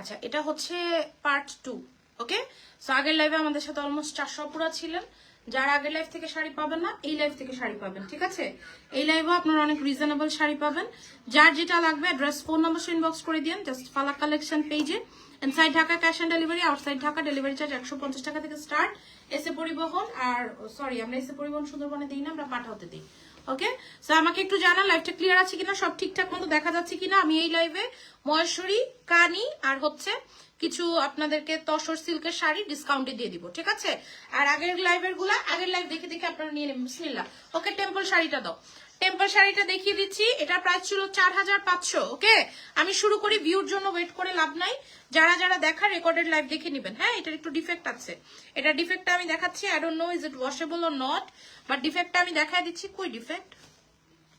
আচ্ছা এটা হচ্ছে পার্ট টু ওকে সো আগের লাইভে আমাদের সাথে অলমোস্ট চারশো পুরা ছিলেন। যারা আগের লাইফ থেকে শাড়ি পাবেন না, এই লাইফ থেকে শাড়ি পাবেন, ঠিক আছে? এই লাইভেও আপনারা অনেক রিজনেবল শাড়ি পাবেন। যার যেটা লাগবে অ্যাড্রেস ফোন নাম্বার ইনবক্স করে দিন জাস্ট ফালাক কালেকশন পেজে inside Dhaka cash on delivery outside Dhaka delivery charge একশো পঞ্চাশ টাকা থেকে স্টার্ট এসে পরিবহন, আর সরি আমরা এসে পরিবহন সুন্দরবনে দিই না, আমরা পাঠাতে দিই। ওকে? সো আমাকে একটু জানা লাইভটা ক্লিয়ার আছে কিনা, সব ঠিকঠাক মতো দেখা যাচ্ছে কিনা? আমি এই লাইভে মহেশ্বরী, কানি আর হচ্ছে কিছু আপনাদেরকে তসর সিল্কের শাড়ি ডিসকাউন্টে দিয়ে দিব, ঠিক আছে? আর আগের লাইভেরগুলা, আগের লাইভ দেখে দেখে আপনারা নিয়ে নেবেন, বিসমিল্লাহ। ওকে টেম্পল শাড়িটা দাও। টেম্পল শাড়িটা দেখিয়ে দিচ্ছি। এটার প্রাইস ছিল চার হাজার পাঁচশো, ওকে? আমি শুরু করি ভিউর জন্য ওয়েট করে লাভ নাই। যারা যারা দেখা রেকর্ডেড লাইভ দেখে নেবেন। হ্যাঁ এটার একটু ডিফেক্ট আছে। এটা ডিফেক্টটা আমি দেখাচ্ছি I don't know is it washable or not but ডিফেক্টটা আমি দেখাই দিচ্ছি। কই ডিফেক্ট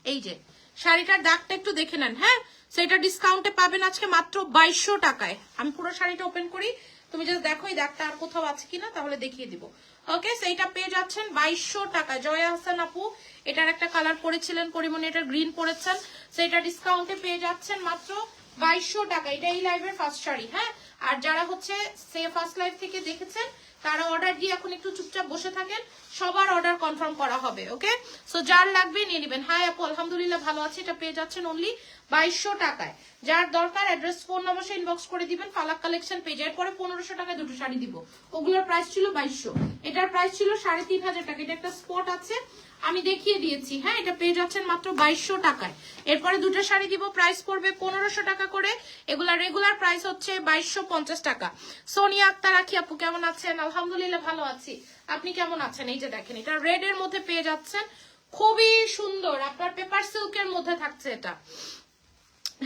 এই যে, শাড়িটার দাগটা একটু দেখে নেন হ্যাঁ? সেটা ডিসকাউন্টে পাবেন আজকে মাত্র বাইশশো টাকায়। আমি পুরো শাড়িটা ওপেন করি। তুমি যদি দেখো এই দাগটা আর কোথাও আছে কিনা, তাহলে দেখিয়ে দিব। ওকে, সেইটা পেয়ে যাচ্ছেন বাইশশো টাকা। জয়া হাসান আপু, এটার একটা কালার পরেছিলেন পরিমণি এটা গ্রিন পরেছেন। সেটা ডিসকাউন্টে পেয়ে যাচ্ছেন মাত্র বাইশশো টাকা। এটা এই লাইভের ফার্স্ট শাড়ি হ্যাঁ? আর যারা হচ্ছে সে ফার্স্ট লাইভ থেকে দেখেছেন, তারা অর্ডার দিয়ে এখন একটু চুপচাপ বসে থাকেন। সবার অর্ডার কনফার্ম করা হবে, ওকে? সো যার লাগবে নিয়ে নেবেন। হাই আপু, আলহামদুলিল্লাহ ভালো আছে, এটা পেয়ে যাচ্ছেন অনলি বাইশশো টাকায়। যার দরকার অ্যাড্রেস ফোন নম্বর সে ইনবক্স করে দিবেন ফালাক কালেকশন পেজ এরপরে পনেরোশো টাকায় দুটো শাড়ি দিব। ওগুলোর প্রাইস ছিল বাইশশো। এটার প্রাইস ছিল সাড়ে তিন হাজার টাকা। এটা একটা স্পট আছে, আমি দেখিয়ে দিয়েছি। হ্যাঁ এটা পেয়ে যাচ্ছেন মাত্র বাইশশো টাকায়। এরপরে দুটো শাড়ি দিব প্রাইস পড়বে পনেরোশো টাকা করে। এগুলা রেগুলার প্রাইস হচ্ছে বাইশশো পঞ্চাশ টাকা। সোনিয়া আক্তার, আখি আপু কেমন আছেন? আলহামদুলিল্লাহ ভালো আছি। আপনি কেমন আছেন? এই যে দেখেন, এটা রেড এর মধ্যে পেয়ে যাচ্ছেন। খুবই সুন্দর। আপনার পেপার সিল্কের মধ্যে থাকছে এটা।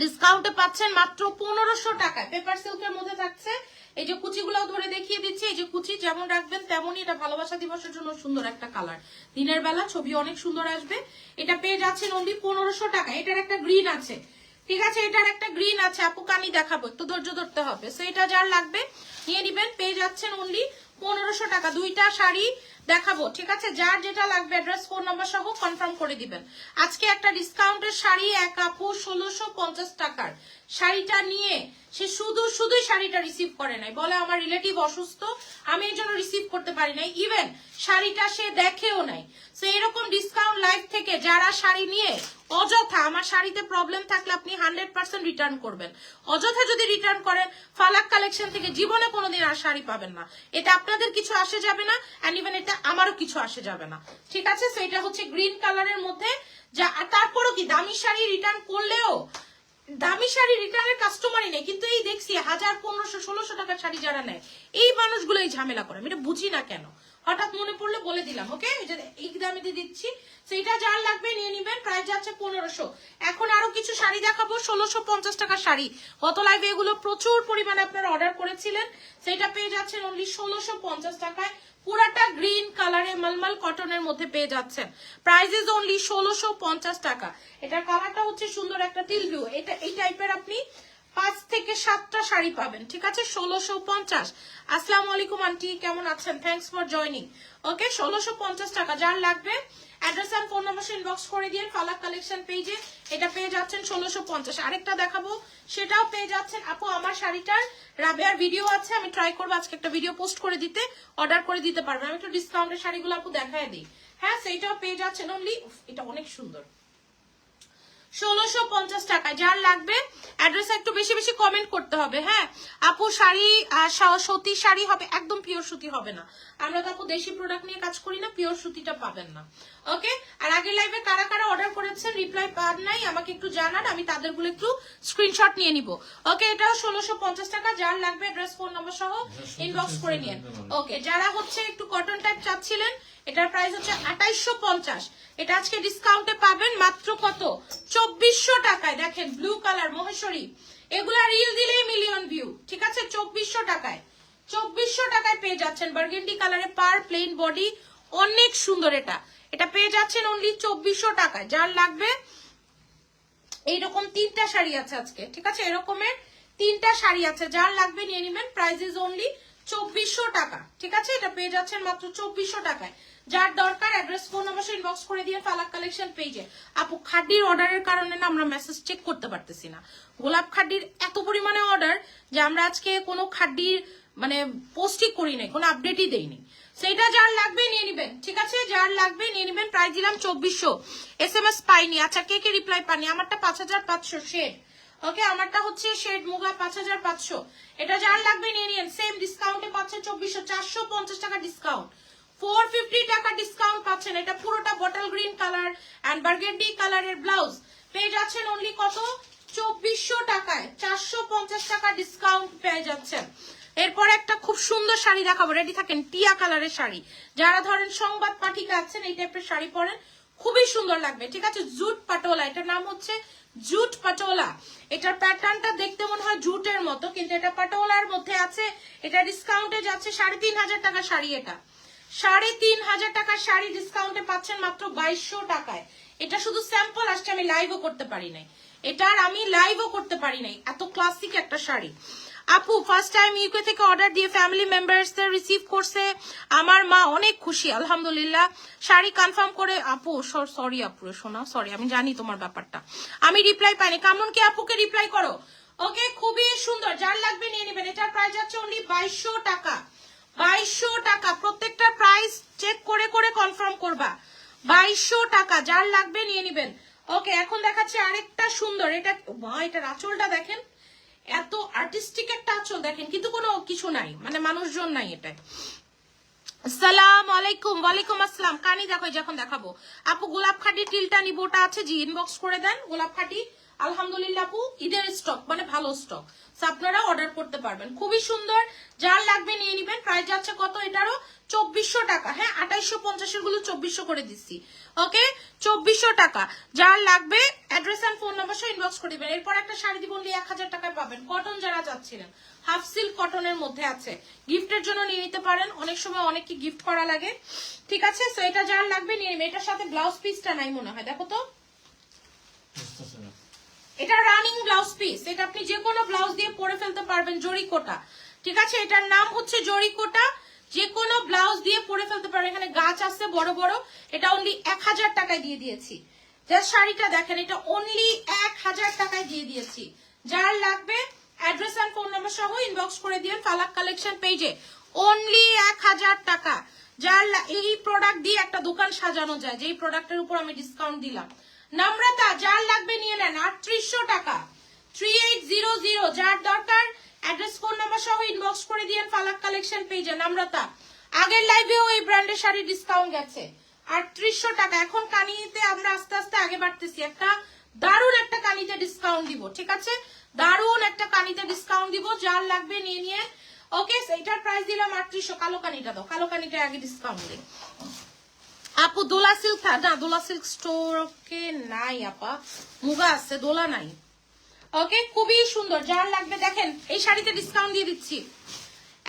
ডিসকাউন্টে পাচ্ছেন মাত্র পনেরোশো টাকায়। পেপার সিল্কের মধ্যে থাকছে। এই যে কুচিগুলো ধরে দেখিয়ে দিচ্ছি। এই যে কুচি যেমন রাখবেন, তেমনই এটা ভালোবাসা দিবসের জন্য সুন্দর একটা কালার দিনের বেলা ছবি অনেক সুন্দর আসবে। এটা পেয়ে যাচ্ছেন অনলি পনেরোশো টাকা এটার একটা গ্রিন আছে। ঠিক আছে, এটার একটা গ্রিন আছে। আপু, কানি দেখাবো। একটু ধৈর্য ধরতে হবে। সো এটা যার লাগবে, নিয়ে নিবেন। পেয়ে যাচ্ছেন অনলি পনেরোশো টাকা। দুইটা শাড়ি দেখাবো, ঠিক আছে? যার যেটা লাগবে অ্যাড্রেস ফোন নাম্বার সহ কনফার্ম করে দিবেন। আজকে একটা ডিসকাউন্টের শাড়ি, এক আপু ষোলোশো পঞ্চাশ টাকার। শাড়িটা নিয়ে সে শুধু, শুধুই শাড়িটা রিসিভ করে নাই। বলে আমার রিলেটিভ অসুস্থ, আমি এই জন্য রিসিভ করতে পারি নাই। ইভেন শাড়িটা সে দেখেও নাই। সো এরকম ডিসকাউন্ট লাইফ থেকে যারা শাড়ি নিয়ে, অযথা আমার শাড়িতে প্রবলেম থাকলে আপনি হান্ড্রেড পার্সেন্ট রিটার্ন করবেন। অযথা যদি রিটার্ন করেন, ফালাক কালেকশন থেকে জীবনে কোনোদিন আর শাড়ি পাবেন না। এটা আপনাদের কিছু আসে যাবে না অ্যান্ড ইভেন এটা আমারও কিছু আসে যাবে না। ঠিক আছে? সো এটা হচ্ছে গ্রিন কালারের মধ্যে। যা তারপরও কি, দামি শাড়ি রিটার্ন করলেও, দামি শাড়ি রিটার্নের কাস্টমারই নেই। কিন্তু এই দেখছি, হাজার পনেরোশো, ষোলোশো টাকার শাড়ি যারা নেয়, এই মানুষগুলো এই ঝামেলা করে। আমি এটা বুঝি না কেন। হঠাৎ মনে পড়লে বলে দিলাম ওকে এই দামে দিয়ে দিচ্ছি, সেইটা যার লাগবে নিয়ে নিবেন প্রাইস যাচ্ছে পনেরোশো। এখন আরও কিছু শাড়ি দেখাবো, ষোলোশো পঞ্চাশ টাকার শাড়ি। গত লাইভে এগুলো প্রচুর পরিমাণে আপনারা অর্ডার করেছিলেন সেটা পেয়ে যাচ্ছেন অনলি ষোলোশো পঞ্চাশ টাকায়। পুরাটা গ্রিন কালারে মালমাল কটনের মধ্যে পেয়ে যাচ্ছেন। প্রাইস ইজ অনলি ষোলোশো পঞ্চাশ টাকা। এটার কালারটা হচ্ছে সুন্দর একটা তিল ভিউ এটা, এই টাইপের আপনি পাঁচ থেকে সাতটা শাড়ি পাবেন, ঠিক আছে? ষোলোশো পঞ্চাশ। আসসালামু আলাইকুম, আন্টি, কেমন আছেন? থ্যাংকস ফর জয়নিং ওকে ষোলোশো পঞ্চাশ টাকা, যার লাগবে অ্যাড্রেস আর ফোন নাম্বার ইনবক্স করে দিয়ে ফালাক কালেকশন পেজে এটা পেয়ে যাচ্ছেন ষোলোশো পঞ্চাশ। আরেকটা দেখাবো, সেটাও পেয়ে যাচ্ছেন। আপু, আমার শাড়িটার রাবেয়ার ভিডিও আছে, আমি ট্রাই করব আজকে একটা ভিডিও পোস্ট করে দিতে অর্ডার করে দিতে পারবেন। আমি একটু ডিসকাউন্টের শাড়িগুলো আপু দেখায় দিই। হ্যাঁ সেইটাও পেয়ে যাচ্ছেন। অনলি এটা অনেক সুন্দর। ষোলোশো পঞ্চাশ টাকা যার লাগবে অ্যাড্রেস একটু বেশি বেশি কমেন্ট করতে হবে হ্যাঁ? আপু শাড়ি সতী শাড়ি হবে, একদম পিওর সুতি হবে না। আমরা দেশি প্রোডাক্ট নিয়ে কাজ করি না পিওর সুতিটা পাবেন না। ওকে আর আগের লাইভে কারা কারা অর্ডার করেছেন রিপ্লাই পান নাই, আমাকে একটু জানান, আমি তাদেরগুলো একটু স্ক্রিনশট নিয়ে নিব। ওকে এটাও ষোলোশো পঞ্চাশ টাকা, যার লাগবে অ্যাড্রেস ফোন নাম্বার সহ ইনবক্স করে নিন ওকে যারা হচ্ছে একটু কটন টাইপ চাচ্ছিলেন, এটার প্রাইস হচ্ছে আঠাইশশো পঞ্চাশ। এটা আজকে ডিসকাউন্টে পাবেন মাত্র কত? চব্বিশশো টাকায়, দেখেন ব্লু কালার মহেশ্বরী। এগুলা রিল দিলেই মিলিয়ন ভিউ ঠিক আছে? চব্বিশশো টাকায়। চব্বিশশো টাকায় পেয়ে যাচ্ছেন বার্গেন্ডি কালারে পার প্লেন বডি অনেক সুন্দর এটা। এটা পেয়ে যাচ্ছেন অনলি চব্বিশশো টাকায়। যার লাগবে, এইরকম তিনটা শাড়ি আছে আজকে, ঠিক আছে? এরকমের তিনটা শাড়ি আছে। যার লাগবে নিয়ে নেবেন প্রাইস ইজ অনলি চব্বিশশো টাকা, ঠিক আছে? এটা পেয়ে যাচ্ছেন মাত্র চব্বিশশো টাকায়। যার দরকার অ্যাড্রেস ফোন নাম্বার ইনবক্স করে দিয়ে ফালাক কালেকশন পেজে আপু খাড্ডির অর্ডারের কারণে না আমরা মেসেজ চেক করতে পারতেছি না। গোলাপ খাড্ডির এত পরিমাণে অর্ডার যে আমরা আজকে কোনো খাড্ডির মানে পোস্টই করি নাই, কোনো আপডেটই দেইনি সেইটা যার লাগবে নিয়ে নিবেন, ঠিক আছে? যার লাগবে নিয়ে নিবেন প্রাইস দিলাম চব্বিশশো। এস এম এস পাইনি আচ্ছা কে কে রিপ্লাই পানি আমারটা পাঁচ হাজার পাঁচশো শেড ওকে আমারটা হচ্ছে শেড মুগা পাঁচ হাজার পাঁচশো। এটা যার লাগবে নিয়ে নিন সেম ডিসকাউন্টে পাচ্ছে চব্বিশশো, চারশো পঞ্চাশ টাকা ডিসকাউন্ট ফোর ফিফটি টাকা ডিসকাউন্ট পাচ্ছেন। এটা পুরোটা bottle green colour and burgundy কালারের ব্লাউজ পেয়ে যাচ্ছেন অনলি কত? চব্বিশশো টাকায়। চারশো পঞ্চাশ টাকা ডিসকাউন্ট পেয়ে যাচ্ছেন। এরপর একটা খুব সুন্দর শাড়ি দেখাবো। রেডি থাকেন? টিয়া কালারের শাড়ি। যারা ধরেন সংবাদ পাঠিকা আছেন, এই টাইপের শাড়ি পরেন, খুবই সুন্দর লাগবে। ঠিক আছে? জুট পাটোলা। এটার নাম হচ্ছে জুট পাটোলা। এটার প্যাটার্নটা দেখতে মনে হয় জুটের মতো, কিন্তু এটা পাটোলার মধ্যে আছে। এটা ডিসকাউন্টে যাচ্ছে সাড়ে তিন হাজার টাকা শাড়ি এটা। সাড়ে তিন হাজার টাকার শাড়ি ডিসকাউন্টে পাচ্ছেন মাত্র বাইশশো টাকায়। এটা শুধু স্যাম্পল আসছে, আমি লাইভও করতে পারি নাই। এটার আমি লাইভও করতে পারি নাই। এত ক্লাসিক একটা শাড়ি। আপু ফার্স্ট টাইম ইউকে থেকে অর্ডার দিয়ে ফ্যামিলি মেম্বার্স রিসিভ করছে। আমার মা অনেক খুশি, আলহামদুলিল্লাহ। শাড়ি কনফার্ম করে, আপু, সরি আপু শোনা সরি আমি জানি তোমার ব্যাপারটা। আমি রিপ্লাই পাইনি। কেমন কি আপুকে রিপ্লাই করো? ওকে, খুবই সুন্দর। যার লাগবে নিয়ে নেবেন। এটার প্রাইস যাচ্ছে অনলি বাইশশো টাকা। বাইশশো টাকা। প্রত্যেকটা প্রাইস চেক করে করে কনফার্ম করবা। বাইশশো টাকা, যার লাগবে নিয়ে নিবেন। ওকে এখন দেখাচ্ছে আরেকটা সুন্দর। এটা, মা, এটার আঁচলটা দেখেন। এত আর্টিস্টিক একটা আঁচল দেখেন, কিন্তু কোনো কিছু নাই। মানে মানুষজন নাই এটা সালাম আলাইকুম ওয়ালাইকুম আসসালাম। কানি দেখো যখন দেখাবো। আপু, গোলাপ খাটি টিলটা নিবোটা আছে, জি ইনবক্স করে দেন। গোলাপ খাটি আলহামদুলিল্লাহ আপু, ঈদের স্টক মানে ভালো স্টক আপনারা অর্ডার করতে পারবেন। খুবই সুন্দর। যার লাগবে নিয়ে নিবেন। প্রাইস যাচ্ছে কত? এটারও চব্বিশশো টাকা। হ্যাঁ আঠাইশো পঞ্চাশেরগুলো চব্বিশশো করে দিচ্ছি। ওকে চব্বিশশো টাকা। যার লাগবে অ্যাড্রেস অ্যান্ড ফোন নাম্বার সহ ইনবক্স করে দিবেন। এরপর একটা শাড়ি দিব এক হাজার টাকায় পাবেন। কটন যারা যাচ্ছিলেন হাফ সিল্ক কটনের মধ্যে আছে। গিফটের জন্য নিয়ে নিতে পারেন। অনেক সময় অনেককে গিফট করা লাগে। ঠিক আছে? সো এটা যার লাগবে, নিয়ে নেবে এটার সাথে ব্লাউজ পিসটা নাই মনে হয়। দেখো তো। এটা রানিং ব্লাউজ পিস এটা আপনি যে কোনো ব্লাউজ দিয়ে পরে ফেলতে পারবেন জরিকোটা। ঠিক আছে? এটার নাম হচ্ছে জরিকোটা। যে কোনো ব্লাউজ দিয়ে পরে ফেলতে পারবেন। এখানে গাছ আছে বড় বড়। এটা অনলি এক হাজার টাকায় দিয়ে দিয়েছি। জাস্ট শাড়িটা দেখেন, এটা অনলি এক হাজার টাকায় দিয়ে দিয়েছি। যার লাগবে অ্যাড্রেস অ্যান্ড ফোন নাম্বার সহ ইনবক্স করে দিন ফালাক কালেকশন পেজে অনলি এক হাজার টাকা। যার এই প্রোডাক্ট দিয়ে একটা দোকান সাজানো যায়। যেই প্রোডাক্টের উপর আমি ডিসকাউন্ট দিলাম। নম্রতা, যার লাগবে নিয়ে নেন আটত্রিশশো টাকা। থ্রি এইট জিরো জিরো যার দরকার অ্যাড্রেস ফোন নাম্বার সহ ইনবক্স করে দিয়েন ফালাক কালেকশন পেজে নম্রতা। আগের লাইভেও এই ব্র্যান্ডের শাড়ি ডিসকাউন্ট গেছে। আটত্রিশশো টাকা। এখন কানিতে আমরা আস্তে আস্তে আগে বাড়তেছি। একটা দারুণ একটা কানিতে ডিসকাউন্ট দিব, ঠিক আছে? দারুণ একটা কানিতে ডিসকাউন্ট দিব, যার লাগবে নিয়ে নিয়ে। ওকে এটার প্রাইস দিলাম আটত্রিশশো। কালো কানিটা দাও। কালো কানিটা আগে ডিসকাউন্ট দিই। আপু, দোলা সিল্ক না, দোলা সিল্ক স্টোরকে নাই, আপা। মুগা আছে, দোলা নাই। ওকে খুবই সুন্দর। যার লাগবে দেখেন, এই শাড়িতে ডিসকাউন্ট দিয়ে দিচ্ছি।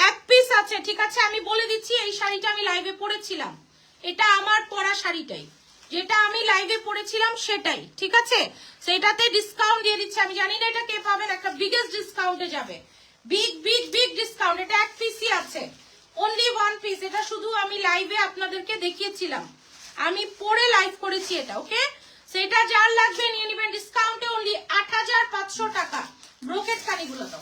এক পিস আছে, ঠিক আছে? আমি বলে দিচ্ছি, এই শাড়িটা আমি লাইভে পরেছিলাম। এটা আমার পরা শাড়িটাই। যেটা আমি লাইভে পরেছিলাম, সেটাই, ঠিক আছে? সেটাতে ডিসকাউন্ট দিয়ে দিচ্ছি। আমি জানি না এটা কে পাবেন, একটা বিগেস্ট ডিসকাউন্টে যাবে। বিগ বিগ বিগ ডিসকাউন্ট এটা এক পিসই আছে। অনলি ওয়ান পিস এটা শুধু আমি লাইভে আপনাদেরকে দেখিয়েছিলাম। আমি পরে লাইভ করেছি এটা ওকে সেটা যার লাগবে, নিয়ে নেবেন ডিসকাউন্টে অনলি আট হাজার পাঁচশো টাকা। ব্রোকেট কানিগুলো তো।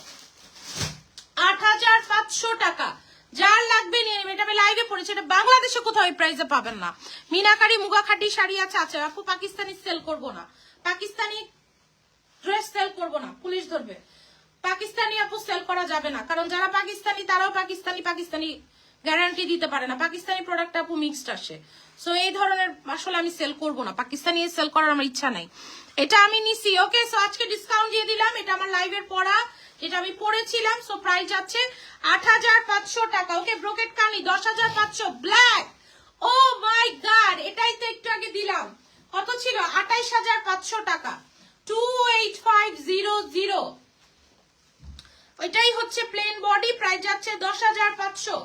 আট হাজার পাঁচশো টাকা। যার লাগবে, নিয়ে নেবেন। এটা আমি লাইভে পড়েছি। এটা বাংলাদেশে কোথাও এই প্রাইসে পাবেন না। মিনাকারি মুগা খাটি শাড়ি আছে আছে। আপু, পাকিস্তানি সেল করব না। পাকিস্তানি ড্রেস সেল করব না। পুলিশ ধরবে। পাকিস্তানি আপু সেল করা যাবে না। কারণ যারা পাকিস্তানি, তারাও পাকিস্তানি পাকিস্তানি গ্যারান্টি দিতে পারে না। পাকিস্তানি প্রোডাক্ট আপু মিক্সড আসে। সো এই ধরনের আসলে আমি সেল করব না। পাকিস্তানি সেল করার আমার ইচ্ছা নাই। এটা আমি নিছি ওকে সো আজকে ডিসকাউন্ট দিয়ে দিলাম। এটা আমার লাইভের পড়া, যেটা আমি পড়েছিলাম। সো প্রাইস যাচ্ছে আট হাজার পাঁচশো টাকা ওকে ব্রোকেট কানি দশ হাজার পাঁচশো ব্ল্যাক ও মাই গড এটাই তো একটু আগে দিলাম। কত ছিল? আঠাইশ হাজার পাঁচশো টাকা। Two eight five zero zero ওইটাই হচ্ছে প্লেন বডি প্রাইস যাচ্ছে দশ হাজার পাঁচশো।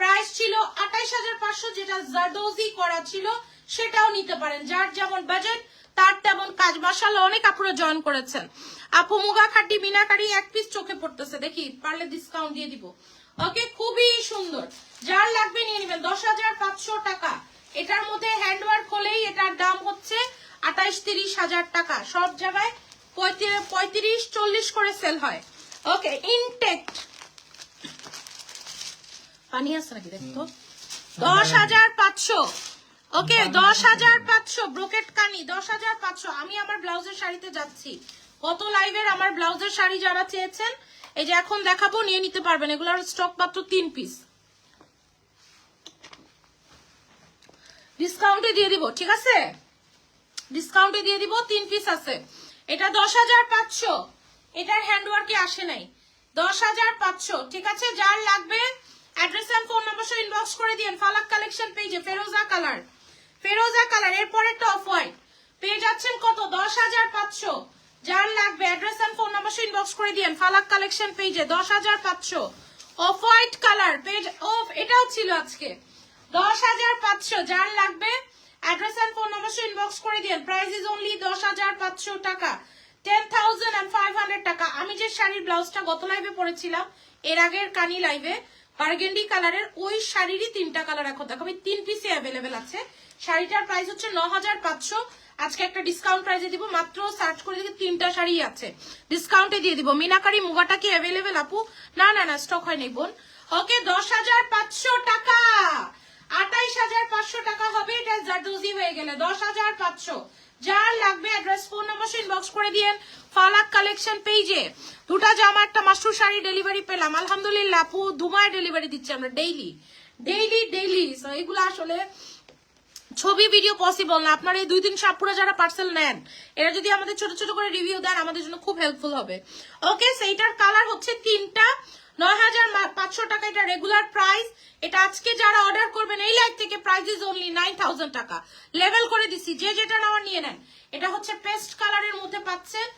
প্রাইস ছিল আঠাইশ হাজার পাঁচশো, যেটা জারদোজি করা ছিল, সেটাও নিতে পারেন। যার যেমন বাজেট তার তেমন কাজ। মাসাল্লাহ অনেক আপুরা জয়েন করেছেন। আপু মুগা খাটি মিনাকারি এক পিস চোখে পড়তেছে। দেখি, পারলে ডিসকাউন্ট দিয়ে দিব। ওকে খুবই সুন্দর। যার লাগবে নিয়ে নেবেন। দশ হাজার পাঁচশো টাকা। এটার মধ্যে হ্যান্ডওয়ার্ক হলেই এটার দাম হচ্ছে আঠাইশ তিরিশ হাজার টাকা। সব জায়গায় পঁয়ত্রিশ চল্লিশ করে সেল হয়। ওকে ইনটেক্ট পানি আছে নাকি? দেখতো দশ হাজার পাঁচশো। ওকে দশ হাজার পাঁচশো ব্রোকেট কানি, দশ হাজার পাঁচশো। আমি আমার ব্লাউজের শাড়িতে যাচ্ছি। কত লাইভের আমার ব্লাউজের শাড়ি যারা চেয়েছেন, এই যে এখন দেখাবো, নিয়ে নিতে পারবেন। এগুলোর স্টক মাত্র তিন পিস ডিসকাউন্টে দিয়ে দিব, ঠিক আছে? ডিসকাউন্টে দিয়ে দিব, তিন পিস আছে। এটা দশ হাজার পাঁচশো। এটার হ্যান্ডওয়ার্কে আসে নাই। দশ হাজার পাঁচশো, ঠিক আছে? যার লাগবে অ্যাড্রেস এন্ড ফোন নাম্বার সহ ইনবক্স করে দিন ফালাক কালেকশন পেজে ফেরোজা কালার ফেরোজা কালার এরপর অফ হোয়াইট পেয়ে যাচ্ছেন কত? দশ হাজার পাঁচশো। যার লাগবে অ্যাড্রেস এন্ড ফোন নাম্বার সহ ইনবক্স করে দিন ফালাক কালেকশন পেজে দশ হাজার পাঁচশো। Off white colour page off এটাও ছিল আজকে। দশ হাজার পাঁচশো, যার লাগবে address and phone number inbox করে দিন প্রাইস ইজ অনলি দশ হাজার পাঁচশো টাকা। Ten thousand and five hundred টাকা। আমি যে শাড়ির ব্লাউজটা গত লাইভে পরেছিলাম, এর আগের কানি লাইভে বার্গেন্ডি কালারের ওই শাড়িরই তিনটা কালার এখন দেখো, আমি তিন পিসে অ্যাভেলেবেল আছে। শাড়িটার প্রাইস হচ্ছে ন হাজার পাঁচশো। আজকে একটা ডিসকাউন্ট প্রাইসে দিব, মাত্র সার্চ করে দেখি তিনটা শাড়ি আছে। ডিসকাউন্টে দিয়ে দিব। মিনাকারি মুগাটা কি অ্যাভেলেবেল আপু? না না না স্টক হয় নাই বোন। ওকে দশ হাজার পাঁচশো টাকা! আঠাইশ হাজার পাঁচশো টাকা হবে, এটা জারদোজি হয়ে গেলে। দশ হাজার পাঁচশো। যার লাগবে অ্যাড্রেস ফোন নাম্বার ইনবক্স করে দিয়েন ফালাক কালেকশন পেজে দুটা জামা, একটা মাস্টুর শাড়ি ডেলিভারি পেলাম। আলহামদুলিল্লাহ পু দুমায় ডেলিভারি দিচ্ছি আমরা ডেইলি ডেইলি ডেইলি এগুলো আসলে ছবি ভিডিও পসিবল না। আপনার এই দুই তিন সাপুরা যারা পার্সেল নেন, এরা যদি আমাদের ছোট ছোট করে রিভিউ দেন, আমাদের জন্য খুব হেল্পফুল হবে। ওকে সেইটার কালার হচ্ছে তিনটা। নয় হাজার পাঁচশো টাকা এটা রেগুলার প্রাইস এটা আজকে যারা অর্ডার করবেন, এই থেকে প্রাইস ইজ নাইন টাকা। লেভেল করে যে যেটা নিয়ে নেন। এটা হচ্ছে পেস্ট কালারের মধ্যে পাচ্ছেন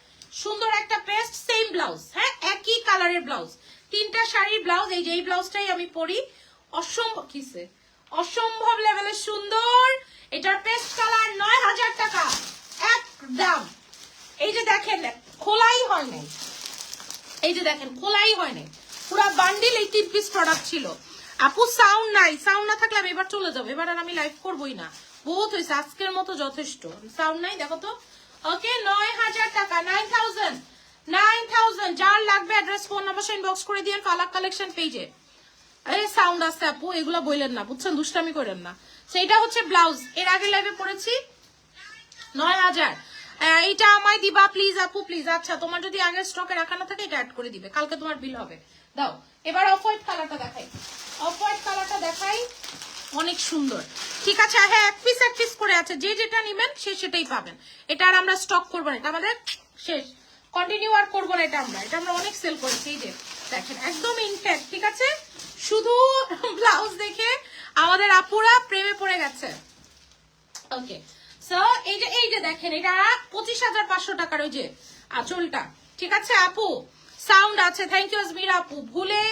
সুন্দর একটা পেস্ট সেম ব্লাউজ হ্যাঁ একই কালারের ব্লাউজ তিনটা শাড়ির ব্লাউজ এই যে এই ব্লাউজটাই আমি পরি। অসম্ভব, কিসে? অসম্ভব লেভেলের সুন্দর। এটার পেস্ট কালার নয় হাজার টাকা। একদম। এই যে দেখেন, খোলাই হয় নাই। এই যে দেখেন, খোলাই হয় নাই। পুরো বান্ডিল এই তিন পিস প্রোডাক্ট ছিল। আপু সাউন্ড নাই। সাউন্ড না থাকলে আমি এবার চলে যাব। এবার আর আমি লাইভ করবোই না। বহুত হয়েছে, আজকের মতো যথেষ্ট। সাউন্ড নাই, দেখো তো। ওকে নয় হাজার টাকা। নাইন থাউজেন্ড নাইন থাউজেন্ড যার লাগবে অ্যাড্রেস ফোন নাম্বার ইনবক্স করে দিয়ে কালার কালেকশন পেজে এই সাউন্ড আছে আপু, এগুলো বললেন না, বুঝছেন? দুষ্টামি করেন না। সেইটা হচ্ছে ব্লাউজ এর আগে লাইভে পড়েছি। নয় হাজার। এইটা আমায় দিবা প্লিজ আপু প্লিজ আচ্ছা তোমার যদি আগের স্টকে রাখা না থাকে, এটা অ্যাড করে দিবে। কালকে তোমার বিল হবে। দাও, এবার অফ হোয়াইট কালারটা দেখাই। অফ হোয়াইট কালারটা দেখাই। অনেক সুন্দর। ঠিক আছে হ্যাঁ এক পিস এক পিস করে আছে। যে যেটা নেবেন, সে সেটাই পাবেন। এটা আর আমরা স্টক করব না, এটা আমাদের শেষ। কন্টিনিউ আর করব না এটা আমরা। এটা আমরা অনেক সেল করেছি, এই যে। দেখেন, একদম ইনফ্যাক্ট ঠিক আছে? শুধু ব্লাউজ দেখে আমাদের আপুরা প্রেমে পড়ে গেছে। ওকে সো এই যে এই যে দেখেন, এটা পঁচিশ হাজার পাঁচশো টাকার ওই যে আঁচলটা। ঠিক আছে, আপু? সাউন্ড আছে থ্যাংক ইউ আজমির আপু। ভুলে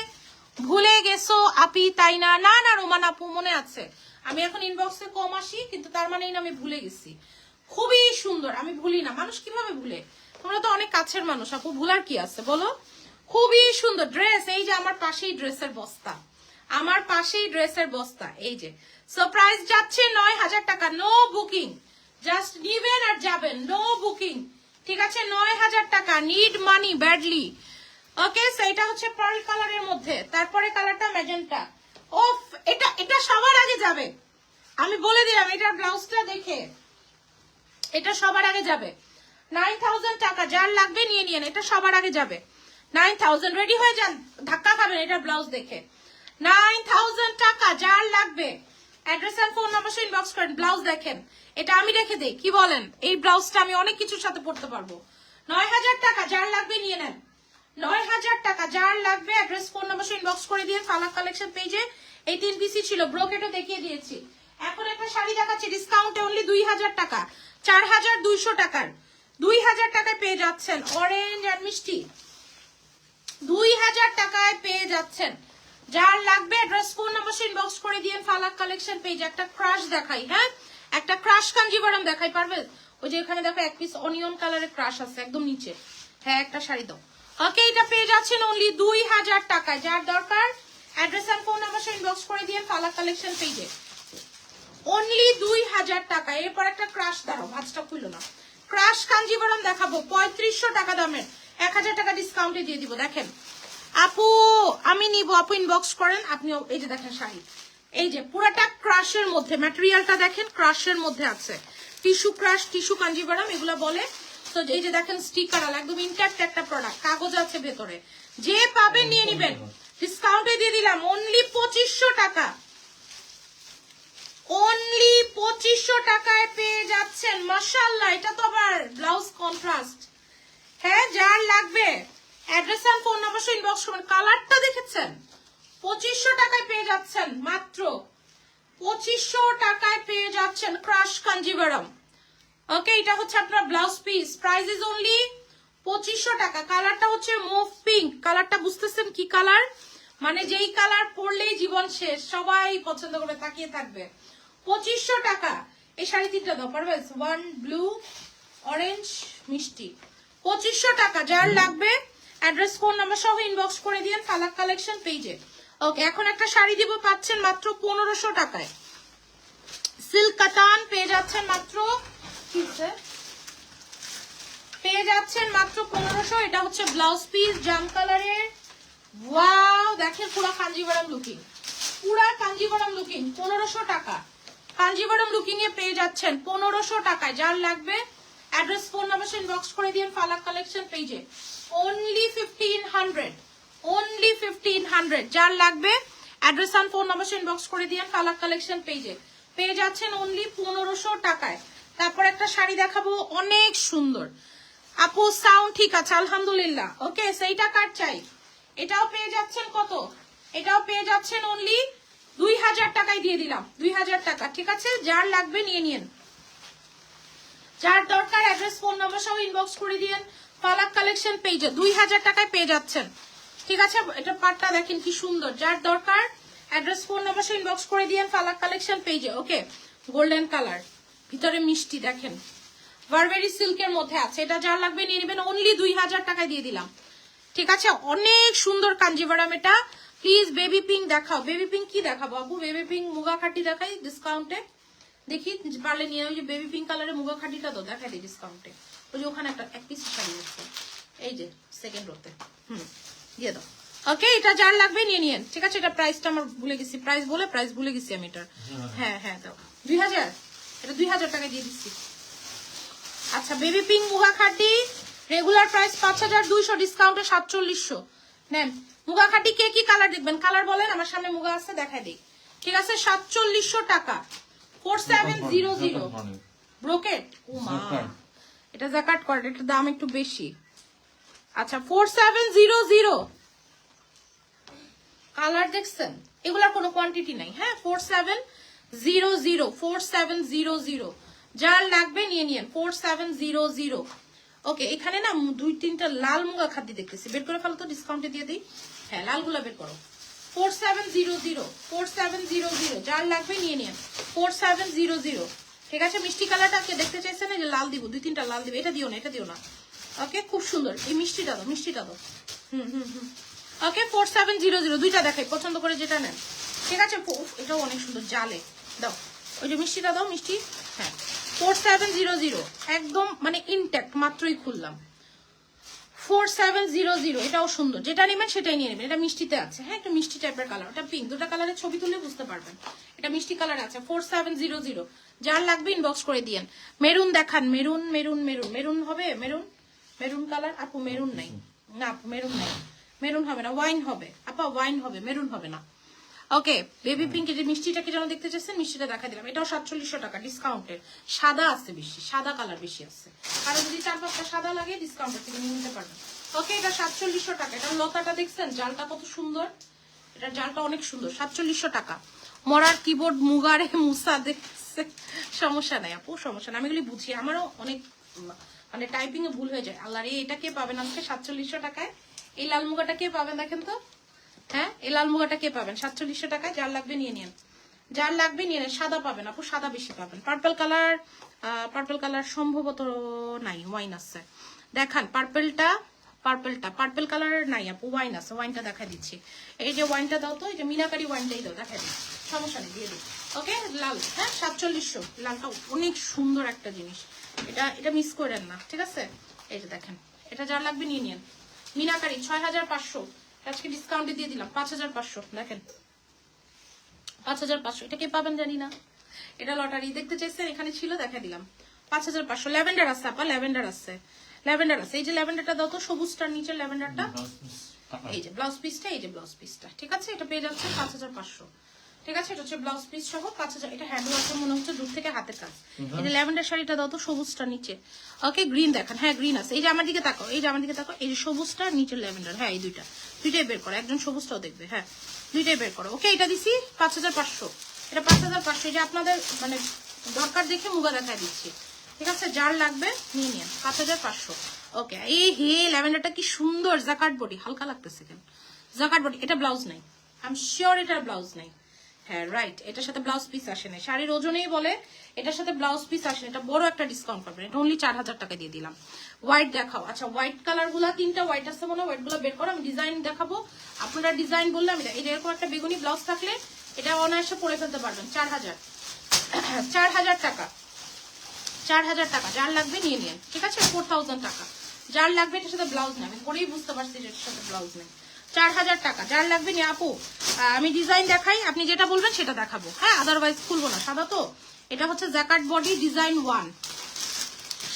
ভুলে গেছো, আপি, তাই না? না না, রোমান আপু, মনে আছে। আমি এখন ইনবক্সে কম আসি, কিন্তু তার মানে না আমি ভুলে গেছি। খুবই সুন্দর, আমি ভুলি না। মানুষ কীভাবে ভুলে? তোমরা তো অনেক কাছের মানুষ, আপু। ভুলার কি আছে, বলো? খুবই সুন্দর ড্রেস এই যে আমার পাশেই ড্রেসের বস্তা। আমার পাশেই ড্রেসের বস্তা, এই যে। সারপ্রাইজ যাচ্ছে নয় হাজার টাকা নো বুকিং জাস্ট নিবেন আর যাবেন নো বুকিং ঠিক আছে, নয় হাজার টাকা নিড মানি ব্যাডলি ওকে সেইটা হচ্ছে পার্ল কালারের মধ্যে। তারপরে কালারটা ম্যাজেন্টা ওফ এটা এটা সবার আগে যাবে। আমি বলে দিলাম, এটার ব্লাউজটা দেখে। এটা সবার আগে যাবে। নাইন থাউজেন্ড টাকা, যার লাগবে নিয়ে নিয়েন, এটা সবার আগে যাবে। নাইন থাউজেন্ড রেডি হয়ে যান, ধাক্কা খাবেন এটা ব্লাউজ দেখে। নাইন থাউজেন্ড টাকা যার লাগবে অ্যাড্রেস আর ফোন নাম্বার ইনবক্স করেন ব্লাউজ দেখেন। এটা আমি রেখে দেই, কি বলেন? এই ব্লাউজটা আমি অনেক কিছুর সাথে পড়তে পারব। নয় হাজার টাকা যার লাগবে নিয়ে নেন। নয় হাজার টাকা যার লাগবে অ্যাড্রেস ফোন নাম্বার ইনবক্স করে দিয়ে ফালাক কালেকশন পেজে এই তিন পিসি ছিল ব্রোকেটও দেখিয়ে দিয়েছি। এখন একটা শাড়ি দেখাচ্ছি ডিসকাউন্টে অনলি দুই হাজার টাকা। চার হাজার দুইশো টাকার। দুই হাজার টাকায় পেয়ে যাচ্ছেন অরেঞ্জ আর মিষ্টি। দুই হাজার টাকায় পেয়ে যাচ্ছেন। যার লাগবে অ্যাড্রেস ফোন নাম্বার ইনবক্স করে দিয়ে ফালাক কালেকশন পেজ একটা ক্রাশ দেখাই হ্যাঁ? একটা ক্রাশ কাঞ্জিবরম দেখাই, পারবে? ওই যে এখানে দেখো, এক পিস অনিয়ন কালারের ক্রাশ আছে, একদম নিচে। হ্যাঁ একটা শাড়ি দাও। ওকে এটা পেয়ে যাচ্ছেন অনলি দুই হাজার টাকায়। যার দরকার অ্যাড্রেস আর ফোন নাম্বার ইনবক্স করে দিয়ে ফালাক কালেকশন পেজে অনলি দুই হাজার টাকা এরপর একটা ক্রাশ দাঁড়াও ভাজটা খুললো না। ক্রাশ কাঞ্জিবরম দেখাবো, পঁয়ত্রিশশো টাকা দামের। এক হাজার টাকা ডিসকাউন্টে দিয়ে দিব, দেখেন। আপু, আমি নিব। আপু ইনবক্স করেন, আপনি এই যে দেখেন শাড়ি। এই যে পুরাটা ক্রাশের মধ্যে ম্যাটেরিয়ালটা দেখেন ক্রাশের মধ্যে আছে। টিস্যু ক্রাশ টিস্যু কাঞ্জিবরম এগুলো বলে। তো এই যে দেখেন স্টিকার একদম ইন্ট্যাক্ট একটা প্রোডাক্ট কাগজ আছে ভেতরে। যে পাবেন নিয়ে নিবেন। ডিসকাউন্টে দিয়ে দিলাম অনলি পঁচিশশো টাকা। অনলি পঁচিশশো টাকায় পেয়ে যাচ্ছেন। মাসাল্লাহ এটা তো আবার ব্লাউজ কন্ট্রাস্ট হ্যাঁ যার লাগবে। অ্যাড্রেস আর ফোন নাম্বার ইনবক্স করবেন। কালারটা দেখেছেন? পঁচিশশো টাকায় পেয়ে যাচ্ছেন, মাত্র। পঁচিশশো টাকায় পেয়ে যাচ্ছেন ক্রাশ কাঞ্জিভারাম ওকে এটা হচ্ছে আপনার blouse piece price is only পঁচিশশো টাকা। কালারটা হচ্ছে মুভ পিঙ্ক কালারটা বুঝতেছেন কি কালার মানে যেই কালার পরলেই জীবন শেষ। সবাই পছন্দ করে, তাকিয়ে থাকবে। পঁচিশশো টাকা। এই শাড়ি তিনটা দাও পারবে ওয়ান ব্লু অরেঞ্জ মিষ্টি। পঁচিশশো টাকা। যার লাগবে অ্যাড্রেস ফোন নাম্বার সহ ইনবক্স করে দিন ফালাক কালেকশন পেজে ওকে এখন একটা শাড়ি দিব, পাচ্ছেন মাত্র পনেরোশো টাকায়। সিল্ক কাতান পেয়ে যাচ্ছেন মাত্র পেয়ে যাচ্ছেন মাত্র পনেরোশো, এটা হচ্ছে ব্লাউজ পিস জাম কালারের ওয়াও দেখেন পুরা কাঞ্জিবরম লুকিং পুরা কাঞ্জিবরম লুকিং পনেরোশো টাকা। কাঞ্জিবরম লুকিং এ পেয়ে যাচ্ছেন পনেরোশো টাকায়। যার লাগবে অ্যাড্রেস ফোন নাম্বার ইনবক্স করে দিন ফালাক কালেকশন পেজে only fifteen hundred only fifteen hundred যার লাগবে address and phone number inbox করে দিন ফালাক কালেকশন পেজে পেয়ে যাচ্ছেন অনলি পনেরোশো টাকায়। তারপর একটা শাড়ি দেখাবো, অনেক সুন্দর। আপু সাউন্ড ঠিক আছে, আলহামদুলিল্লাহ। ওকে, সেইটা কার চাই? এটাও পেয়ে যাচ্ছেন কত? এটাও পেয়ে যাচ্ছেন অনলি দুই হাজার টাকায় দিয়ে দিলাম, দুই হাজার টাকা, ঠিক আছে? যার লাগবে নিয়ে নিন যার দরকার অ্যাড্রেস ফোন নাম্বার সহ ইনবক্স করে দিয়েন। ফালাক কালেকশন পেজে দুই হাজার টাকায় পেয়ে যাচ্ছেন। ঠিক আছে? এটা পাটটা দেখেন কি সুন্দর। যার দরকার অ্যাড্রেস ফোন নাম্বার সহ ইনবক্স করে দিয়েন ফালাক কালেকশন পেজে ওকে গোল্ডেন কালার ভিতরে মিষ্টি দেখেন। বারবেরি সিল্কের মধ্যে আছে। এটা যার লাগবে নিয়ে নেবেন। অনলি দুই হাজার টাকায় দিয়ে দিলাম। ঠিক আছে? অনেক সুন্দর কাঞ্জিভারাম এটা। প্লিজ বেবি পিঙ্ক দেখাও। বেবি পিঙ্ক কি দেখাবো আপু বেবি পিঙ্ক মুগা খাটি দেখাই ডিসকাউন্টে দেখি পারলে নিয়ে ওই যে বেবি পিঙ্ক কালারের মুগা খাটিটা তো দেখাই দিই ডিসকাউন্টে ওই যে ওখানে একটা এক পিস শাড়ি আছে। এই যে সেকেন্ড রোতে হুম দিয়ে দাও। ওকে এটা যার লাগবে নিয়ে নিয়েন। ঠিক আছে এটা প্রাইসটা আমার ভুলে গেছি। প্রাইস বলে প্রাইস ভুলে গেছি আমি এটার হ্যাঁ হ্যাঁ দাও। দুই হাজার? এটা দুই হাজার টাকা দিয়ে দিচ্ছি। আচ্ছা বেবি পিঙ্ক মুগা খাটি রেগুলার প্রাইস পাঁচ হাজার দুইশো ডিসকাউন্টে সাতচল্লিশশো। নেন মুগা খাটি কে কি কালার দেখবেন? কালার বলেন আমার সামনে মুগা আছে দেখাই দিই। ঠিক আছে সাতচল্লিশশো টাকা। Four seven zero zero. Brocade ও মা. এটা জাকাট করে এটার দাম একটু বেশি। আচ্ছা four seven zero zero. Colour দেখছেন? এগুলার কোনো কোয়ান্টিটি নাই হ্যাঁ? Four seven zero zero four seven zero zero. যার লাগবে নিয়ে নিন four seven zero zero. Okay এখানে না দুই তিনটা লাল মুগা খাদ্য দেখতেছি। বের করে ফেলো তো ডিসকাউন্টে দিয়ে দিই। হ্যাঁ লালগুলা বের করো। Four seven zero zero seven zero zero লাগবে নিয়ে নিন সেভেন জিরো জিরো, ঠিক আছে? মিষ্টি দেখতে যে লাল দুই লাল এটা দিও না, এটা দিও না। ওকে খুব সুন্দর। এই হুম হুম হুম। ওকে সেভেন জিরো জিরো, দুইটা পছন্দ করে যেটা নেন। ঠিক আছে? এটাও অনেক সুন্দর, জালে। দাও, ওই যে মিষ্টিটা দাও, মিষ্টি। হ্যাঁ। ফোর সেভেন জিরো জিরো, একদম মানে ইনট্যাক্ট মাত্রই খুললাম। ফোর সেভেন জিরো জিরো এটাও সুন্দর। যেটা নেবেন সেটাই নিয়ে নেবেন। এটা মিষ্টিতে আছে। হ্যাঁ একটা মিষ্টি টাইপের কালার ওটা পিঙ্ক দুটা কালারের ছবি তুলে বুঝতে পারবেন। এটা মিষ্টি কালার আছে। ফোর সেভেন জিরো জিরো যার লাগবে ইনবক্স করে দিয়েন। মেরুন দেখান। Maroon maroon maroon. মেরুন হবে? মেরুন? মেরুন কালার আপু, মেরুন নাই। না, আপু, মেরুন নাই। মেরুন হবে না। ওয়াইন হবে। আপা ওয়াইন হবে। মেরুন হবে না। ওকে বেবি পিঙ্ক যে মিষ্টিটাকে যেন দেখতে চাচ্ছেন, মিষ্টিটা দেখা দিলাম। এটাও সাতচল্লিশশো টাকা ডিসকাউন্টের সাদা আছে বেশি, সাদা কালার বেশি আছে। কারণ যদি চার পাঁচটা সাদা লাগে ডিসকাউন্টের থেকে নিয়ে নিতে পারবেন। ওকে, এটা সাতচল্লিশশো টাকা। এটা লতাটা দেখছেন? জালটা কত সুন্দর। এটা জালটা অনেক সুন্দর, সাতচল্লিশশো টাকা। মরার কিবোর্ড মুগারে মুসা দেখছে। সমস্যা নাই আপু, সমস্যা নাই। আমি এগুলি বুঝি, আমারও অনেক মানে টাইপিং এ ভুল হয়ে যায়। আল্লাহ রে এটা কে পাবেন আজকে সাতচল্লিশশো টাকায়। এই লাল মুগাটা কে পাবেন, দেখেন তো। হ্যাঁ? এই লাল মুগাটা কে পাবেন? সাতচল্লিশশো টাকায় যার লাগবে নিয়ে নিন। যার লাগবে নিয়ে নেন। সাদা পাবেন আপু, সাদা বেশি পাবেন। পার্পল কালার পার্পল কালার সম্ভবত নাই ওয়াইন আছে। দেখান পার্পলটা পার্পলটা পার্পল কালার নাই আপু ওয়াইন আছে। ওয়াইনটা দেখা দিচ্ছি। এই যে ওয়াইনটা দাও তো, এই যে মিনাকারি ওয়াইনটাই দাও, দেখা দিচ্ছি। সমস্যা নেই, দিয়ে দিই ওকে? লাল হ্যাঁ? সাতচল্লিশশো। লালটা অনেক সুন্দর একটা জিনিস। এটা এটা মিস করেন না, ঠিক আছে? এই যে দেখেন, এটা যার লাগবে নিয়ে নিন। মিনাকারি, ছয় হাজার পাঁচশো। আজকে ডিসকাউন্টে দিয়ে দিলাম পাঁচ হাজার পাঁচশো দেখেন। পাঁচ হাজার পাঁচশো এটা কে পাবেন জানি না। এটা লটারি দেখতে চাইছেন এখানে ছিল দেখা দিলাম। পাঁচ হাজার পাঁচশো ল্যাভেন্ডার আছে আপা ল্যাভেন্ডার আছে। ল্যাভেন্ডার আছে এই যে ল্যাভেন্ডারটা দাও তো সবুজটার নিচে ল্যাভেন্ডারটা। এই যে ব্লাউজ পিসটা এই যে ব্লাউজ পিসটা ঠিক আছে? এটা পেয়ে যাচ্ছে পাঁচ হাজার পাঁচশো। ঠিক আছে? এটা হচ্ছে ব্লাউজ পিস সহ পাঁচ হাজার এটা হ্যান্ড ওয়ার্কের মনে হচ্ছে দূর থেকে হাতের কাজ। এই যে ল্যাভেন্ডার শাড়িটা দাও তো সবুজটা নিচে। ওকে গ্রিন দেখেন। হ্যাঁ গ্রিন আছে। এই যে আমার দিকে তাকো এই যে আমার দিকে তাকাও। এই যে সবুজটা নিচে ল্যাভেন্ডার হ্যাঁ এই দুইটা। দুইটাই বের করো। একজন সবুজটাও দেখবে। হ্যাঁ দুইটাই বের করো। ওকে এটা দিছি পাঁচ হাজার পাঁচশো। এটা পাঁচ হাজার পাঁচশো। এটা আপনাদের মানে দরকার দেখে মুগা দেখায় দিচ্ছি। ঠিক আছে? যার লাগবে নিয়ে নিন। পাঁচ হাজার পাঁচশো। ওকে এই হে ল্যাভেন্ডারটা কি সুন্দর। জাকাট বডি। হালকা লাগতেছে কেন? জাকাট বডি। এটা ব্লাউজ নাই। আই এম শিওর এটার ব্লাউজ নাই। হ্যাঁ রাইট এটার সাথে ব্লাউজ পিস আসে না ওজনেই বলে, এটার সাথে ব্লাউজ পিস আসে না এটা একটা ডিসকাউন্ট এটা চার হাজার টাকা দিয়ে দিলাম। হোয়াইট দেখাও। আচ্ছা হোয়াইট তিনটা হোয়াইটগুলো বের করো, আমি ডিজাইন দেখাবো। ডিজাইন বললে আমি এরকম একটা বেগুনি ব্লাউজ থাকলে এটা অনায়াসে পরে ফেলতে পারবেন। চার হাজার। চার হাজার টাকা। চার হাজার টাকা। যার লাগবে নিয়ে নিন। ঠিক আছে? ফোর টাকা। যার লাগবে এটার সাথে ব্লাউজ নেই আমি পরেই বুঝতে পারছি এটার সাথে ব্লাউজ নেই। চার হাজার টাকা। যার লাগবে নিয়ে আপু আমি ডিজাইন দেখাই, আপনি যেটা বলবেন সেটা দেখাবো। হ্যাঁ আদারওয়াইজ খুলবো না, সাদা তো। এটা হচ্ছে জ্যাকাট বডি ডিজাইন ওয়ান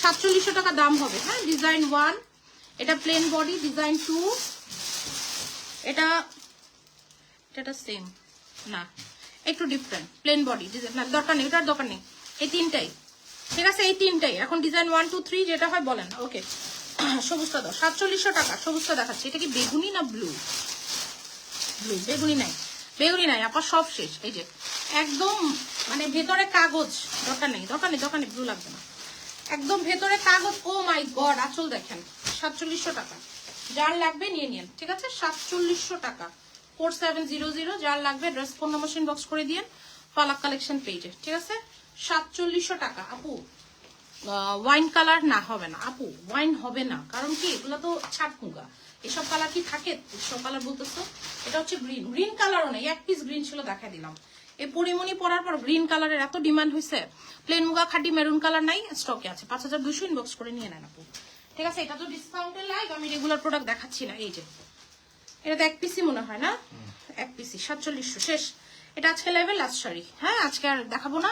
সাতচল্লিশশো টাকা দাম হবে হ্যাঁ ডিজাইন ওয়ান এটা প্লেন বডি ডিজাইন টু এটা এটা সেম না, একটু ডিফারেন্ট প্লেন বডি না, দরকার নেই ওটার দরকার নেই। এই তিনটাই। ঠিক আছে, এই তিনটাই। এখন ডিজাইন ওয়ান টু থ্রি যেটা হয় বলেন ওকে সবুজটা দাও, সাতচল্লিশশো টাকা সবুজটা দেখাচ্ছে। এটা কি বেগুনি না ব্লু ব্লু বেগুনি নাই বেগুনি নাই আপা সব শেষ। এই যে, একদম মানে ভেতরে কাগজ, দরকার নেই দরকার নেই দরকার নেই ব্লু লাগবে না। একদম ভেতরে কাগজ ও মাই গড আচল দেখেন, সাতচল্লিশশো টাকা। যার লাগবে নিয়ে নিন ঠিক আছে? সাতচল্লিশশো টাকা। ফোর সেভেন জিরো জিরো যার লাগবে ড্রেস ফোন নম্বর বক্স করে দিন পালাক কালেকশন পেজে ঠিক আছে? সাতচল্লিশশো টাকা। আপু ওয়াইন কালার না হবে না। আপু ওয়াইন হবে না। কারণ কি এগুলো তো ছাট মুগা। এসব কালার কি থাকে? এসব কালার বলতেছো? এটা হচ্ছে গ্রিন গ্রিন কালারও নেই। এক পিস গ্রিন ছিল দেখা দিলাম। এই পরিমণি পরার পর গ্রিন কালারের এত ডিমান্ড হয়েছে প্লেন মুগা খাটি মেরুন কালার নাই স্টকে আছে। পাঁচ হাজার দুশো ইনবক্স করে নিয়ে নেন আপু। ঠিক আছে এটা তো ডিসকাউন্টের লাইক আমি রেগুলার প্রোডাক্ট দেখাচ্ছি না। এই যে এটা তো এক পিসি মনে হয় না? এক পিসি সাতচল্লিশশো। শেষ। এটা আজকে লাইভের লাস্ট শাড়ি। হ্যাঁ আজকে আর দেখাবো না।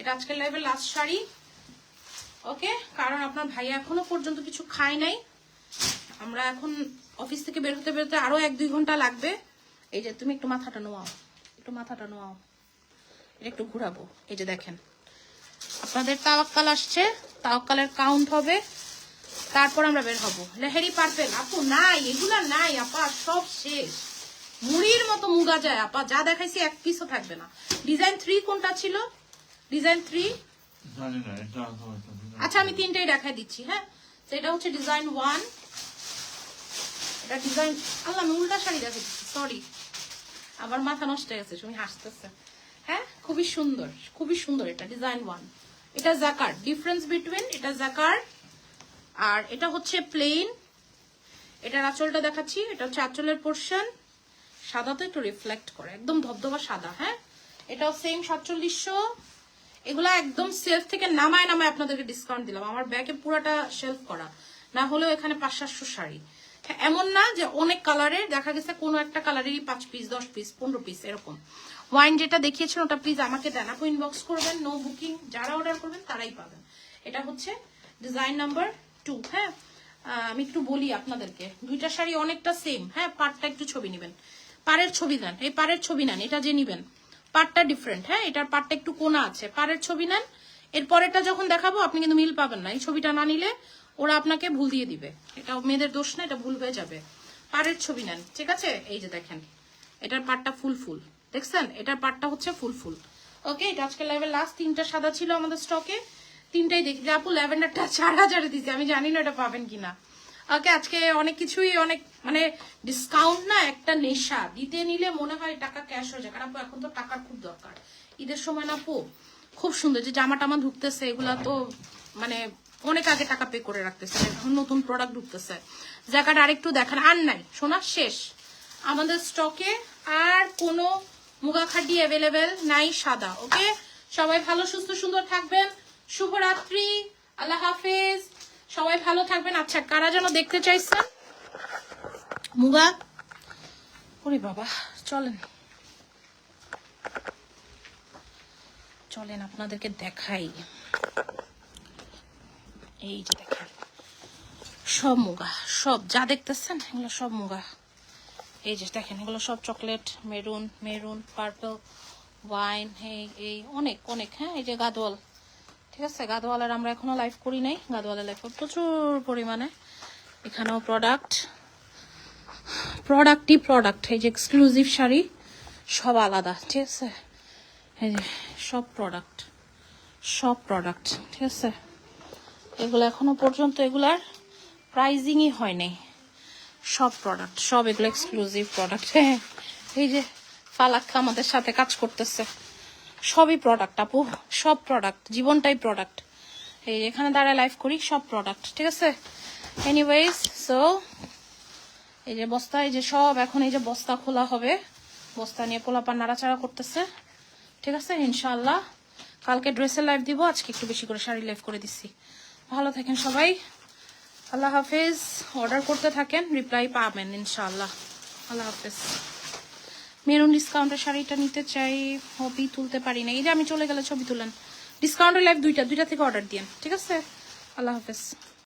এটা আজকে লাইভের লাস্ট শাড়ি। ওকে? কারণ আপনার ভাইয়া এখনও পর্যন্ত কিছু খায় নাই। আমরা এখন অফিস থেকে বের হতে বেরোতে আরও এক দুই ঘণ্টা লাগবে। এই যে তুমি একটু মাথাটা নোয়াও। একটু মাথাটা নোয়াও। এটা একটু ঘুরাবো। এই যে দেখেন। আপনাদের তাওয়াক্কাল আসছে। তাওয়াক্কালের কাউন্ট হবে। তারপর আমরা বের হব। লেহেরি পার্পেল আপু, নাই। এগুলা নাই, আপা। সব শেষ। মুড়ির মতো মুগা যায়, আপা। যা দেখাইছি এক পিসও থাকবে না। ডিজাইন থ্রি কোনটা ছিল? ডিজাইন থ্রি আচ্ছা আমি তিনটাই দেখাই দিচ্ছি হ্যাঁ? তো এটা হচ্ছে ডিজাইন ওয়ান এটা ডিজাইন আল্লাহ, আমি উল্টা শাড়ি দেখাই দিচ্ছি সরি আবার মাথা নষ্ট হয়ে গেছে তুমি হাসতেছে। হ্যাঁ? খুবই সুন্দর খুবই সুন্দর এটা ডিজাইন ওয়ান এটা জাকার ডিফারেন্স বিটুইন এটা জাকার, আর এটা হচ্ছে প্লেন এটার আঁচলটা দেখাচ্ছি, এটা হচ্ছে আঁচলের পোর্শন সাদা তো একটু রিফ্লেক্ট করে, একদম ধবধবা সাদা হ্যাঁ? এটাও সেম সাতচল্লিশশো এগুলা একদম সেলফ থেকে নামায় নামায় আপনাদেরকে ডিসকাউন্ট দিলাম। আমার ব্যাগে পুরাটা সেলফ করা। না হলেও এখানে পাঁচ সাতশো শাড়ি। হ্যাঁ, এমন না যে অনেক কালারের দেখা গেছে কোনো একটা কালারেরই পাঁচ পিস দশ পিস পনেরো পিস এরকম। ওয়াইন যেটা দেখিয়েছেন ওটা প্লিজ আমাকে দেন। আপু ইনবক্স করবেন নো বুকিং যারা অর্ডার করবেন তারাই পাবেন। এটা হচ্ছে ডিজাইন নাম্বার টু হ্যাঁ? আমি একটু বলি আপনাদেরকে। দুইটা শাড়ি অনেকটা সেম হ্যাঁ? পাটটা একটু ছবি নেবেন। পাড়ের ছবি নেন। এই পাড়ের ছবি নেন। এটা যে নিবেন। পাটটা ডিফারেন্ট হ্যাঁ? এটার পাটটা একটু কোনা আছে। পাড়ের ছবি নেন এর পরেরটা যখন দেখাবো, আপনি কিন্তু মিল পাবেন না। এই ছবিটা না নিলে ওরা আপনাকে ভুল দিয়ে দিবে। এটা মেয়েদের দোষ না, এটা ভুল হয়ে যাবে। পাড়ের ছবি নেন, ঠিক আছে? এই যে দেখেন, এটার পাটটা ফুল ফুল। দেখছেন? এটার পাটটা হচ্ছে ফুল ফুল। ওকে, এটা আজকে লাইভের লাস্ট তিনটা সাদা ছিল আমাদের স্টকে তিনটাই দেখি আপু ল্যাভেন্ডারটা চার হাজারে দিছি, আমি জানি না এটা পাবেন কিনা। ওকে আজকে অনেক কিছুই, অনেক মানে ডিসকাউন্ট না, একটা নেশা। দিতে নিলে মনে হয় টাকা ক্যাশ হয়ে যায়। কারণ আপু, এখন তো টাকার খুব দরকার। ঈদের সময় না আপু, খুব সুন্দর যে জামা টামা ঢুকতেছে, এগুলা তো মানে অনেক আগে টাকা পে করে রাখতেছে এখন নতুন প্রোডাক্ট ঢুকতেছে। জায়গাটা আরেকটু দেখান। আর নাই, সোনা শেষ। আমাদের স্টকে আর কোনো মুগা খাড্ডি অ্যাভেলেবেল নাই সাদা ওকে সবাই ভালো, সুস্থ, সুন্দর থাকবেন। শুভরাত্রি। আল্লাহ হাফেজ। সবাই ভালো থাকবেন। আচ্ছা কারা যেন দেখতে চাইছেন? মুগা? ওরে বাবা, চলেন। চলেন, আপনাদেরকে দেখাই। এই যে দেখেন, সব মুগা, সব যা দেখতেছেন, এগুলো সব মুগা। এই যে দেখেন, এগুলো সব chocolate, maroon maroon, purple, wine, এই এই, অনেক অনেক হ্যাঁ এই যে গাদোয়াল। ঠিক আছে, গাদোয়ালের আমরা এখনও লাইভ করি নাই। গাদোয়ালের লাইভ প্রচুর পরিমাণে। এখানেও প্রোডাক্ট প্রোডাক্টই প্রোডাক্ট এই যে এক্সক্লুসিভ শাড়ি, সব আলাদা, ঠিক আছে? এই যে সব প্রোডাক্ট সব প্রোডাক্ট ঠিক আছে? এগুলো এখনও পর্যন্ত এগুলার প্রাইজিংই হয় নাই। সব প্রোডাক্ট সব এগুলো এক্সক্লুসিভ প্রোডাক্ট হ্যাঁ এই যে ফালাক্কা আমাদের সাথে কাজ করতেছে। সবই প্রোডাক্ট আপু। সব প্রোডাক্ট জীবনটাই প্রোডাক্ট এই এখানে দাঁড়ায় লাইভ করি, সব প্রোডাক্ট ঠিক আছে? এনিওয়েজ সো এই যে বস্তা এই যে সব, এখন এই যে বস্তা খোলা হবে। বস্তা নিয়ে পোলাপান নাড়াচাড়া করতেছে, ঠিক আছে? ইনশাআল্লাহ। কালকে ড্রেসের লাইভ দিব, আজকে একটু বেশি করে শাড়ি লাইভ করে দিচ্ছি ভালো থাকেন সবাই। আল্লাহ হাফেজ। অর্ডার করতে থাকেন রিপ্লাই পাবেন, ইনশাআল্লাহ। আল্লাহ হাফেজ। মেরুন ডিসকাউন্টের শাড়িটা নিতে চাই, হবি তুলতে পারি না। এই যে আমি চলে গেলে ছবি তুলেন। ডিসকাউন্টের লাইফ দুইটা দুইটা থেকে অর্ডার দিয়েন। ঠিক আছে? আল্লাহ হাফেজ।